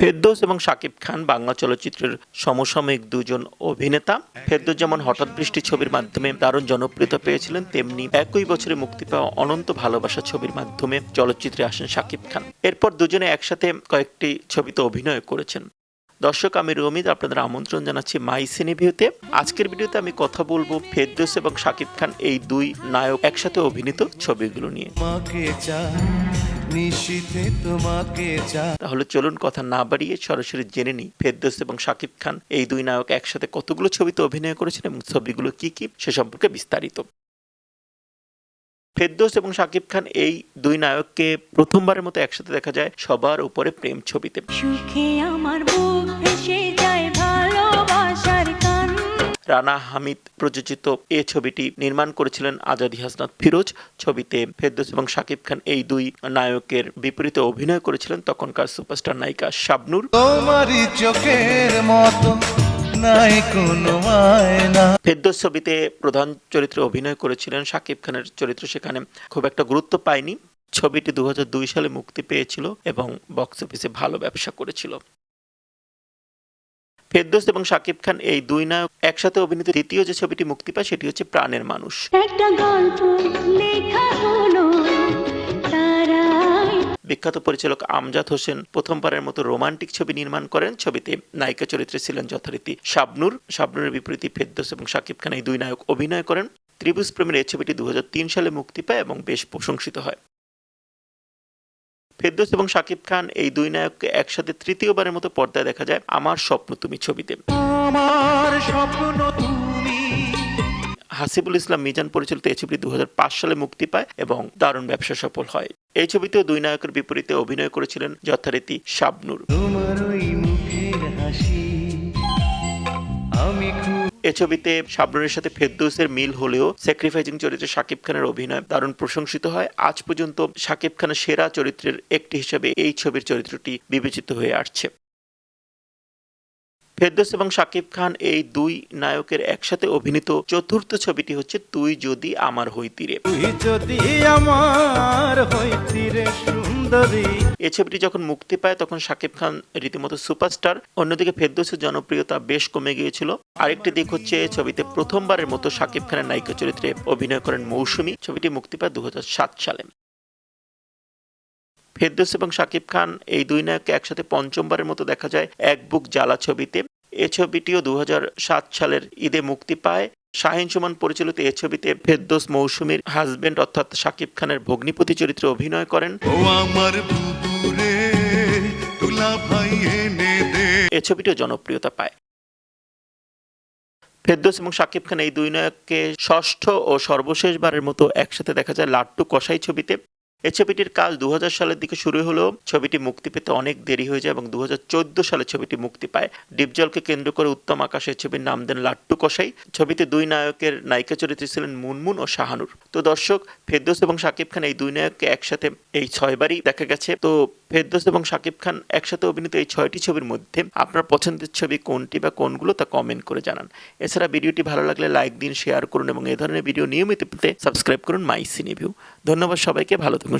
ফেরদৌস এবং শাকিব খান বাংলা চলচ্চিত্রের সমসাময়িক দুজন অভিনেতা। ফেরদৌস যেমন হঠাৎ বৃষ্টি ছবির মাধ্যমে দারুণ জনপ্রিয়তা পেয়েছিলেন, তেমনি একই বছরে মুক্তি পাওয়া অনন্ত ভালোবাসা ছবির মাধ্যমে চলচ্চিত্রে আসেন শাকিব খান। এরপর দুজনে একসাথে কয়েকটি ছবিতে অভিনয় করেছেন। দর্শক আমি রমিত আপনাদের আমন্ত্রণ জানাচ্ছি মাই সিনেভিউতে। আজকের ভিডিওতে আমি কথা বলব ফেরদৌস এবং শাকিব খান এই দুই নায়ক একসাথে অভিনীত ছবিগুলো নিয়ে। তোমাকে তাহলে চলুন কথা না বাড়িয়ে সরাসরি জেনে নিই ফেরদৌস এবং শাকিব খান এই দুই নায়ক একসাথে কতগুলো ছবিতে অভিনয় করেছেন এবং ছবিগুলো কি কি সে সম্পর্কে বিস্তারিত। ফেরদৌস এবং শাকিব খান এই দুই নায়ককে প্রথমবারের মতো একসাথে দেখা যায় সবার উপরে প্রেম ছবিতে। সুখে আমার বুক ভেসে যায় ভালোবাসার কান। রানা হামিদ প্রযোজিত এ ছবিটি নির্মাণ করেছিলেন আজাদি হাসনাত ফিরোজ। ছবিতে ফেরদৌস এবং শাকিব খান এই দুই নায়কের বিপরীতে অভিনয় করেছিলেন তখনকার সুপারস্টার নায়িকা শাবনুর। তোমারই চোখের মতো নাই কোনো আয়না ফেরদৌস ছবিতে প্রধান চরিত্রে অভিনয় করেছিলেন শাকিব খানের চরিত্র সেখানে খুব একটা গুরুত্ব পায়নি। ছবিটি দু হাজার দুই সালে মুক্তি পেয়েছিল এবং বক্স অফিসে ভালো ব্যবসা করেছিল। ফেরদৌস এবং শাকিব খান এই দুই নায়ক একসাথে অভিনীত দ্বিতীয় যে ছবিটি মুক্তি পায় সেটি হচ্ছে প্রাণের মানুষ। একটা গল্প লেখা বিখ্যাত পরিচালক আমজাদ হোসেন প্রথমবারের মতো রোমান্টিক ছবি নির্মাণ করেন ছবিতে। নায়িকা চরিত্রে ছিলেন যথারীতি শাবনুর। শাবনুরের বিপরীতে ফেদ্দোস এবং শাকিব খান এই দুই নায়ক অভিনয় করেন। ত্রিভুজ প্রেমের এই ছবিটি দু হাজার তিন সালে মুক্তি পায় এবং বেশ প্রশংসিত হয়। ফেরদৌস এবং শাকিব খান এই দুই নায়ককে একসাথে তৃতীয়বারের মতো পর্দায় দেখা যায় আমার স্বপ্ন তুমি ছবিতে। আমার স্বপ্ন তুমি। হাসিবুল ইসলাম মিজান পরিচালিত এই ছবিটি দু সালে মুক্তি পায় এবং দারুণ ব্যবসা সফল হয়। এই ছবিতেও দুই নায়কের বিপরীতে অভিনয় করেছিলেন যথারীতি শাবনুর। এ ছবিতে শাবনুরের সাথে ফেরদৌসের মিল হলেও স্যাক্রিফাইজিং চরিত্রে শাকিব খানের অভিনয় দারুণ প্রশংসিত হয়। আজ পর্যন্ত শাকিব খানের সেরা চরিত্রের একটি হিসেবে এই ছবির চরিত্রটি বিবেচিত হয়ে আসছে। ফেরদৌস এবং শাকিব খান এই দুই নায়কের একসাথে অভিনীত চতুর্থ ছবিটি হচ্ছে তুই যদি আমার হইতিরে তুই যদি আমার হইতি রে সুন্দরী। এ ছবিটি যখন মুক্তি পায় তখন শাকিব খান রীতিমতো সুপারস্টার। অন্যদিকে ফেরদৌসের জনপ্রিয়তা বেশ কমে গিয়েছিল। আরেকটি দিক হচ্ছে ছবিতে প্রথমবারের মতো শাকিব খানের নায়িকা চরিত্রে অভিনয় করেন মৌসুমী। ছবিটি মুক্তি পায় দু হাজার সাত সালে। ফেরদৌস এবং শাকিব খান এই দুই নায়ককে একসাথে পঞ্চমবারের মতো দেখা যায় এক বুক জ্বালা ছবিতে। এ ছবিটিও দু হাজার সাত সালের ঈদে মুক্তি পায়। শাহিন সুমন পরিচালিত এ ছবিতে ফেরদৌস মৌসুমীর হাজবেন্ড অর্থাৎ শাকিব খানের ভগ্নিপতি চরিত্রে অভিনয় করেন। এ ছবিটিও জনপ্রিয়তা পায়। ফেরদৌস এবং শাকিব খান এই দুই নায়ককে ষষ্ঠ ও সর্বশেষবারের মতো একসাথে দেখা যায় লাট্টু কষাই ছবিতে। এই ছবিটির কাল দু সালের দিকে শুরু হলেও ছবিটি মুক্তি পেতে অনেক দেরি হয়ে যায় এবং দু হাজার চোদ্দ সালে ছবিটি মুক্তি পায়। ডিপজলকে কেন্দ্র করে উত্তম আকাশের ছবির নাম দেন লাট্টু কষাই ছবিতে দুই নায়কের নায়িকা চরিত্রে ছিলেন মুনমুন ও শাহানুর। তো দর্শক, ফেরদৌস এবং শাকিব খান এই দুই নায়ককে একসাথে এই ছয়বারই দেখা গেছে। তো ফেরদৌস এবং শাকিব খান একসাথে অভিনীত এই ছয়টি ছবির মধ্যে আপনার পছন্দের ছবি কোনটি বা কোনগুলো তা কমেন্ট করে জানান। এছাড়া ভিডিওটি ভালো লাগলে লাইক দিন শেয়ার করুন এবং এ ধরনের ভিডিও নিয়মিত পেতে সাবস্ক্রাইব করুন মাই সিনিভিউ ধন্যবাদ সবাইকে, ভালো থাকুন। সবসময়